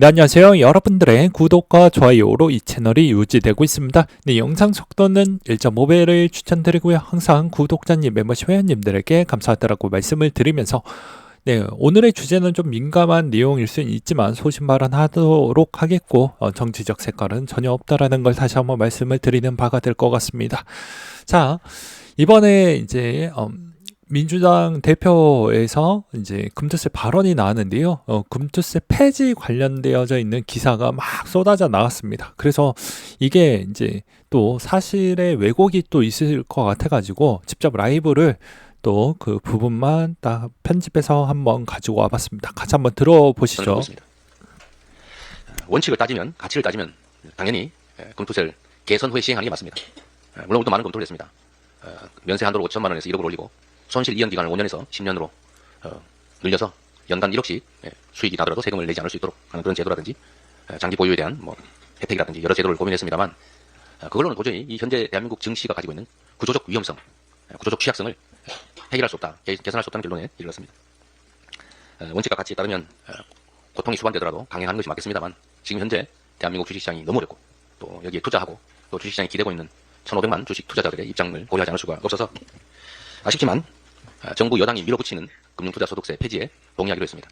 네, 안녕하세요. 여러분들의 구독과 좋아요로 이 채널이 유지되고 있습니다. 네, 영상 속도는 1.5배를 추천드리고요. 항상 구독자님, 멤버십 회원님들에게 감사하다라고 말씀을 드리면서 네, 오늘의 주제는 좀 민감한 내용일 수는 있지만 소신 발언하도록 하겠고 어, 정치적 색깔은 전혀 없다라는 걸 다시 한번 말씀을 드리는 바가 될 것 같습니다. 자, 이번에 이제 음, 민주당 대표에서 이제 금투세 발언이 나왔는데요. 어, 금투세 폐지 관련되어져 있는 기사가 막 쏟아져 나왔습니다. 그래서 이게 이제 또 사실의 왜곡이 또 있을 것 같아가지고 직접 라이브를 또 그 부분만 딱 편집해서 한번 가지고 와봤습니다. 같이 한번 들어보시죠. 원칙을 따지면 가치를 따지면 당연히 에, 검토세를 개선 후에 시행하는 게 맞습니다. 에, 물론 우리도 많은 검토를 했습니다. 어, 면세 한도를 5천만 원에서 1억을 올리고 손실 이연 기간을 5년에서 10년으로 어, 늘려서 연간 1억씩 예, 수익이 나더라도 세금을 내지 않을 수 있도록 하는 그런 제도라든지 에, 장기 보유에 대한 뭐 혜택이라든지 여러 제도를 고민했습니다만 어, 그걸로는 도저히 이 현재 대한민국 증시가 가지고 있는 구조적 위험성, 에, 구조적 취약성을 해결할 수 없다, 개- 개선할 수 없다는 결론에 이르렀습니다. 에, 원칙과 가치에 따르면 에, 고통이 수반되더라도 강행하는 것이 맞겠습니다만 지금 현재 대한민국 주식시장이 너무 어렵고 또 여기에 투자하고 또 주식시장이 기대고 있는 1,500만 주식 투자자들의 입장을 고려하지 않을 수가 없어서 아쉽지만 아, 정부 여당이 밀어붙이는 금융투자소득세 폐지에 동의하기로 했습니다.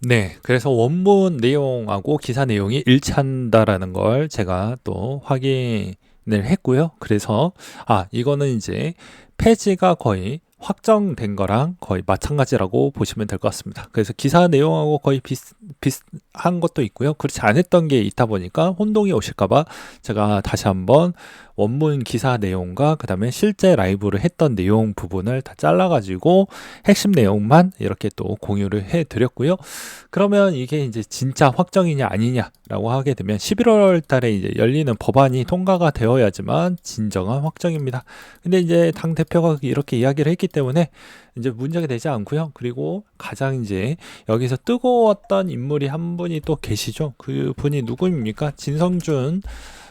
네, 그래서 원문 내용하고 기사 내용이 일치한다라는 걸 제가 또 확인을 했고요. 그래서 아, 이거는 이제 폐지가 거의 확정된 거랑 거의 마찬가지라고 보시면 될 것 같습니다. 그래서 기사 내용하고 거의 비슷, 비슷한 것도 있고요. 그렇지 않았던 게 있다 보니까 혼동이 오실까봐 제가 다시 한번 원문 기사 내용과 그 다음에 실제 라이브를 했던 내용 부분을 다 잘라가지고 핵심 내용만 이렇게 또 공유를 해드렸고요. 그러면 이게 이제 진짜 확정이냐 아니냐라고 하게 되면 11월 달에 이제 열리는 법안이 통과가 되어야지만 진정한 확정입니다. 근데 이제 당 대표가 이렇게 이야기를 했기 때문에 이제 문제가 되지 않고요. 그리고 가장 이제 여기서 뜨거웠던 인물이 한 분이 또 계시죠. 그 분이 누구입니까? 진성준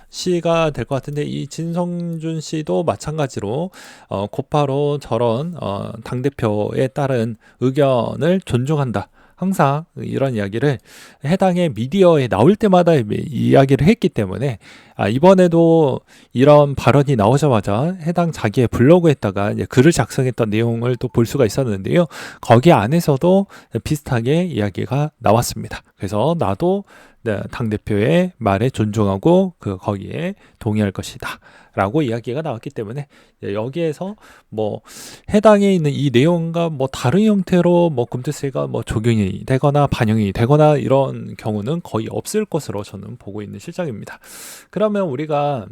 씨가 될 것 같은데 이 진성준 씨도 마찬가지로 어, 곧바로 저런 어, 당 대표에 따른 의견을 존중한다. 항상 이런 이야기를 해당의 미디어에 나올 때마다 이야기를 했기 때문에 아, 이번에도 이런 발언이 나오자마자 해당 자기의 블로그에다가 글을 작성했던 내용을 또 볼 수가 있었는데요. 거기 안에서도 비슷하게 이야기가 나왔습니다. 그래서 나도 네, 당 대표의 말에 존중하고 그 거기에 동의할 것이다. 라고 이야기가 나왔기 때문에 여기에서 뭐 해당에 있는 이 내용과 뭐 다른 형태로 뭐 금투세가 뭐 적용이 되거나 반영이 되거나 이런 경우는 거의 없을 것으로 저는 보고 있는 실정입니다. 그러면 우리가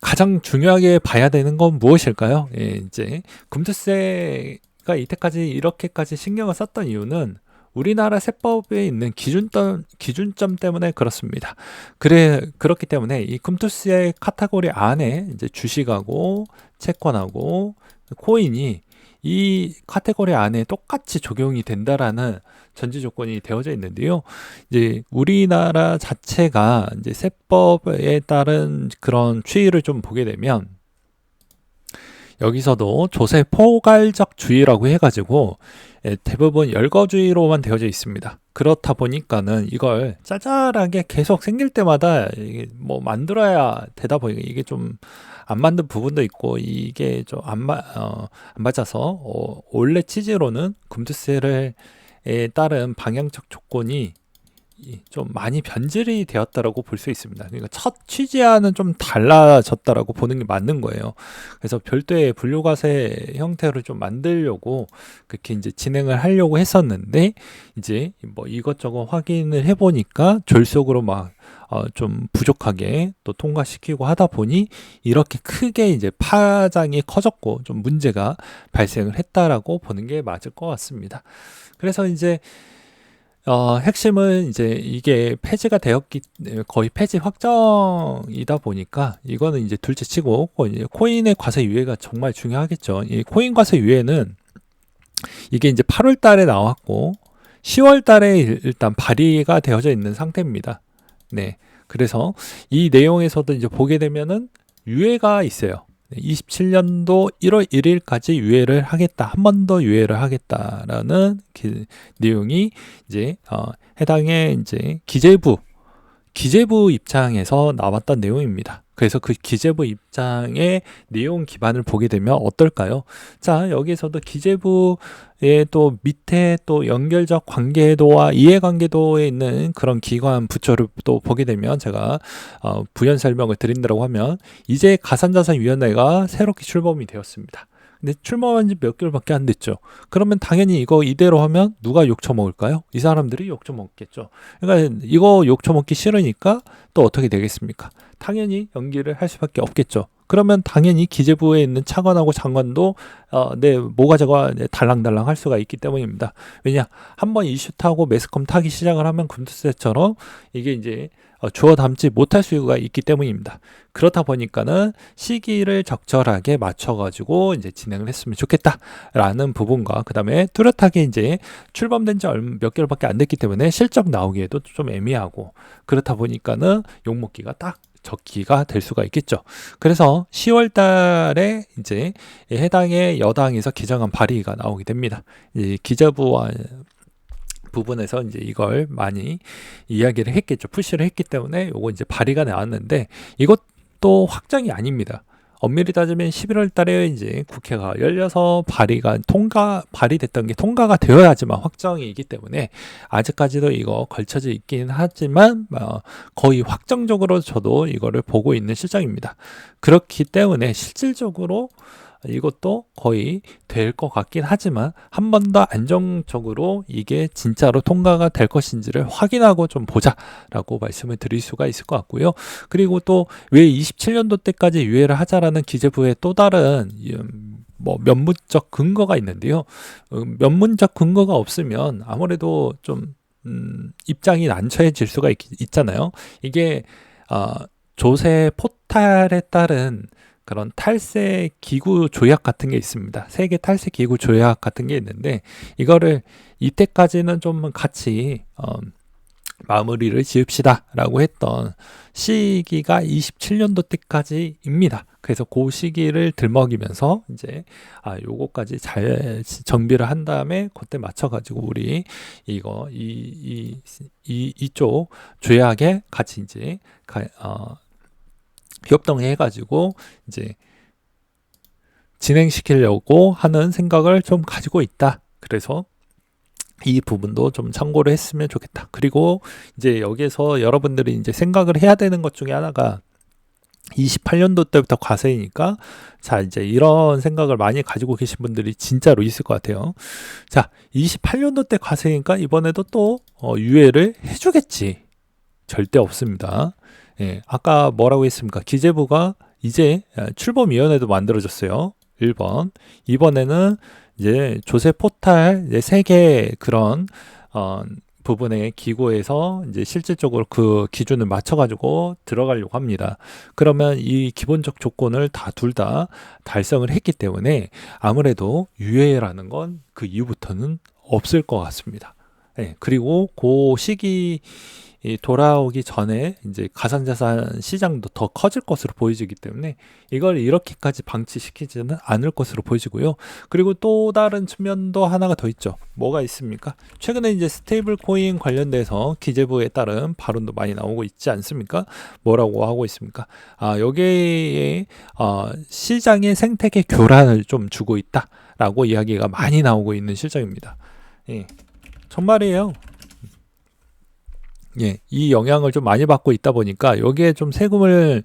가장 중요하게 봐야 되는 건 무엇일까요? 예, 이제 금투세가 이때까지 이렇게까지 신경을 썼던 이유는 우리나라 세법에 있는 기준점 기준점 때문에 그렇습니다. 그래 그렇기 때문에 이 금투스의 카테고리 안에 이제 주식하고 채권하고 코인이 이 카테고리 안에 똑같이 적용이 된다라는 전제 조건이 되어져 있는데요. 이제 우리나라 자체가 이제 세법에 따른 그런 추이를 좀 보게 되면 여기서도 조세 포괄적 주의라고 해가지고 예, 대부분 열거주의로만 되어져 있습니다. 그렇다 보니까는 이걸 짜잘하게 계속 생길 때마다 뭐 만들어야 되다 보니까 이게 좀 안 만든 부분도 있고 이게 좀안 어, 안 맞아서 어, 원래 취지로는 금투세를 에 따른 방향적 조건이 이- 좀 많이 변질이 되었다라고 볼 수 있습니다. 그러니까 첫 취지와는 좀 달라졌다라고 보는 게 맞는 거예요. 그래서 별도의 분류과세 형태로 좀 만들려고 그렇게 이제 진행을 하려고 했었는데 이제 뭐 이것저것 확인을 해보니까 졸속으로 막 어, 좀 부족하게 또 통과시키고 하다 보니 이렇게 크게 이제 파장이 커졌고 좀 문제가 발생을 했다라고 보는 게 맞을 것 같습니다. 그래서 이제 어, 핵심은 이제 이게 폐지가 되었기 거의 폐지 확정이다 보니까 이거는 이제 둘째 치고 어, 이제 코인의 과세 유예가 정말 중요하겠죠. 이 코인 과세 유예는 이게 이제 8월 달에 나왔고 10월 달에 일- 일단 발의가 되어져 있는 상태입니다. 네. 그래서 이 내용에서도 이제 보게 되면은 유예가 있어요. 27년도 1월 1일까지 유예를 하겠다. 한 번 더 유예를 하겠다라는 기- 내용이 이제 어, 해당의 이제 기재부 기재부 입장에서 나왔던 내용입니다. 그래서 그 기재부 입장의 내용 기반을 보게 되면 어떨까요? 자, 여기서도 기재부의 또 밑에 또 연결적 관계도와 이해관계도에 있는 그런 기관 부처를 또 보게 되면 제가 어, 부연 설명을 드린다고 하면 이제 가산자산위원회가 새롭게 출범이 되었습니다. 근데 출범한 지 몇 개월밖에 안 됐죠. 그러면 당연히 이거 이대로 하면 누가 욕 처먹을까요? 이 사람들이 욕 처먹겠죠. 그러니까 이거 욕 처먹기 싫으니까 또 어떻게 되겠습니까? 당연히 연기를 할 수밖에 없겠죠. 그러면 당연히 기재부에 있는 차관하고 장관도 어, 네, 모가지가 네, 달랑달랑 할 수가 있기 때문입니다. 왜냐, 한번 이슈 타고 매스컴 타기 시작을 하면 군투세처럼 이게 이제 어, 주워 담지 못할 수가 있기 때문입니다. 그렇다 보니까는 시기를 적절하게 맞춰가지고 이제 진행을 했으면 좋겠다라는 부분과 그 다음에 뚜렷하게 이제 출범된 지 몇 개월밖에 안 됐기 때문에 실적 나오기에도 좀 애매하고 그렇다 보니까는 욕먹기가 딱 적기가 될 수가 있겠죠. 그래서 10월 달에 이제 해당의 여당에서 개정안 발의가 나오게 됩니다. 이 기재부와 부분에서 이제 이걸 많이 이야기를 했겠죠. 푸시를 했기 때문에 요거 이제 발의가 나왔는데 이것도 확정이 아닙니다. 엄밀히 따지면 11월 달에 이제 국회가 열려서 발의가 통과 발의됐던 게 통과가 되어야지만 확정이기 때문에 아직까지도 이거 걸쳐져 있긴 하지만 어, 거의 확정적으로 저도 이거를 보고 있는 실정입니다. 그렇기 때문에 실질적으로 이것도 거의 될 것 같긴 하지만 한 번 더 안정적으로 이게 진짜로 통과가 될 것인지를 확인하고 좀 보자라고 말씀을 드릴 수가 있을 것 같고요. 그리고 또 왜 27년도 때까지 유예를 하자라는 기재부의 또 다른 음, 뭐 면문적 근거가 있는데요. 음, 면문적 근거가 없으면 아무래도 좀 음, 입장이 난처해질 수가 있, 있잖아요. 이게 어, 조세 포탈에 따른 그런 탈세 기구 조약 같은 게 있습니다. 세계 탈세 기구 조약 같은 게 있는데 이거를 이때까지는 좀 같이 어, 마무리를 지읍시다라고 했던 시기가 27년도 때까지입니다. 그래서 그 시기를 들먹이면서 이제 아 요거까지 잘 정비를 한 다음에 그때 맞춰 가지고 우리 이거 이 이 이 이쪽 조약에 같이 이제 가, 어 협동해 가지고 이제 진행시키려고 하는 생각을 좀 가지고 있다. 그래서 이 부분도 좀 참고를 했으면 좋겠다. 그리고 이제 여기에서 여러분들이 이제 생각을 해야 되는 것 중에 하나가 28년도 때부터 과세이니까 자 이제 이런 생각을 많이 가지고 계신 분들이 진짜로 있을 것 같아요. 자 28년도 때 과세니까 이번에도 또 어, 유예를 해주겠지. 절대 없습니다. 예, 아까 뭐라고 했습니까? 기재부가 이제 출범위원회도 만들어졌어요. 1번. 이번에는 이제 조세 포탈 이제 세개 그런 어, 부분의 기구에서 이제 실질적으로 그 기준을 맞춰가지고 들어가려고 합니다. 그러면 이 기본적 조건을 다 둘다 달성을 했기 때문에 아무래도 유예라는 건 그 이후부터는 없을 것 같습니다. 예, 그리고 그 시기 이 돌아오기 전에 이제 가상자산 시장도 더 커질 것으로 보여지기 때문에 이걸 이렇게까지 방치시키지는 않을 것으로 보여지고요. 그리고 또 다른 측면도 하나가 더 있죠. 뭐가 있습니까? 최근에 이제 스테이블 코인 관련돼서 기재부에 따른 발언도 많이 나오고 있지 않습니까? 뭐라고 하고 있습니까? 아, 여기에 어, 시장의 생태계 교란을 좀 주고 있다라고 이야기가 많이 나오고 있는 실정입니다. 예. 정말이에요. 예, 이 영향을 좀 많이 받고 있다 보니까 여기에 좀 세금을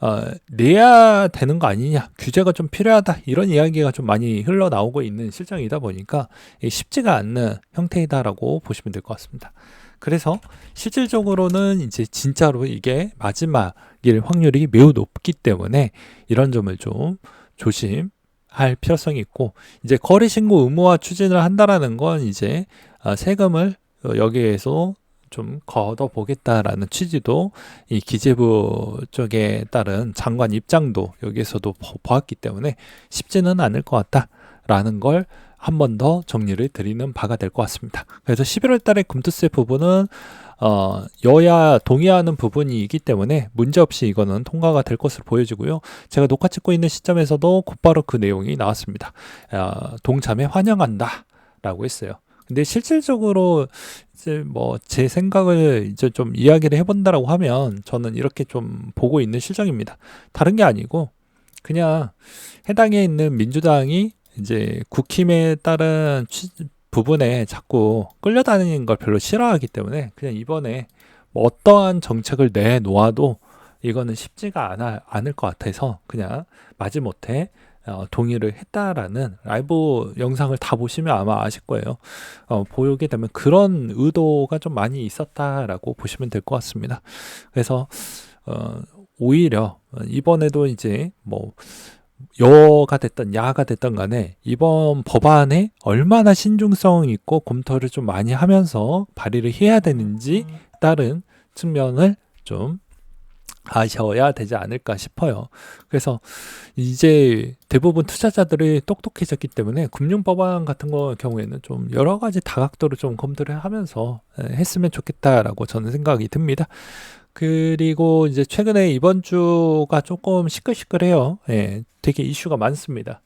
어, 내야 되는 거 아니냐, 규제가 좀 필요하다 이런 이야기가 좀 많이 흘러 나오고 있는 실정이다 보니까 쉽지가 않는 형태이다라고 보시면 될 것 같습니다. 그래서 실질적으로는 이제 진짜로 이게 마지막일 확률이 매우 높기 때문에 이런 점을 좀 조심 할 필요성이 있고 이제 거래 신고 의무화 추진을 한다라는 건 이제 어, 세금을 여기에서 좀 걷어보겠다라는 취지도 이 기재부 쪽에 따른 장관 입장도 여기에서도 보았기 때문에 쉽지는 않을 것 같다라는 걸 한 번 더 정리를 드리는 바가 될 것 같습니다. 그래서 11월 달에 금투세 부분은 어, 여야 동의하는 부분이기 때문에 문제없이 이거는 통과가 될 것으로 보여지고요. 제가 녹화 찍고 있는 시점에서도 곧바로 그 내용이 나왔습니다. 아, 동참에 환영한다. 라고 했어요. 근데 실질적으로 이제 뭐 제 생각을 이제 좀 이야기를 해본다라고 하면 저는 이렇게 좀 보고 있는 실정입니다. 다른 게 아니고 그냥 해당에 있는 민주당이 이제 국힘에 따른 취- 부분에 자꾸 끌려다니는 걸 별로 싫어하기 때문에 그냥 이번에 뭐 어떠한 정책을 내놓아도 이거는 쉽지가 않아, 않을 것 같아서 그냥 마지못해 어, 동의를 했다라는 라이브 영상을 다 보시면 아마 아실 거예요. 어, 보게 되면 그런 의도가 좀 많이 있었다라고 보시면 될 것 같습니다. 그래서 어, 오히려 이번에도 이제 뭐 여가 됐던 야가 됐던 간에 이번 법안에 얼마나 신중성 있고 검토를 좀 많이 하면서 발의를 해야 되는지 다른 측면을 좀 아셔야 되지 않을까 싶어요. 그래서 이제 대부분 투자자들이 똑똑해졌기 때문에 금융법안 같은 거 경우에는 좀 여러 가지 다각도로 좀 검토를 하면서 에, 했으면 좋겠다라고 저는 생각이 듭니다. 그리고 이제 최근에 이번 주가 조금 시끌시끌해요. 예, 되게 이슈가 많습니다.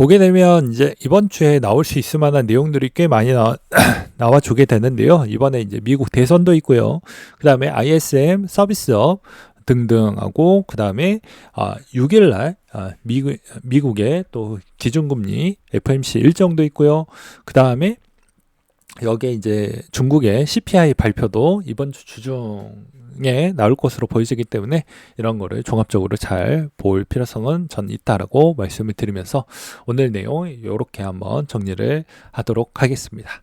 보게 되면 이제 이번 주에 나올 수 있을 만한 내용들이 꽤 많이 나와, 나와 주게 되는데요. 이번에 이제 미국 대선도 있고요. 그 다음에 ISM 서비스업 등등하고 그 다음에 아, 6일날 아, 미국, 미국의 또 기준금리 FMC 일정도 있고요. 그 다음에 여기에 이제 중국의 CPI 발표도 이번 주 주중에 나올 것으로 보이기 때문에 이런 거를 종합적으로 잘 볼 필요성은 전 있다라고 말씀을 드리면서 오늘 내용 이렇게 한번 정리를 하도록 하겠습니다.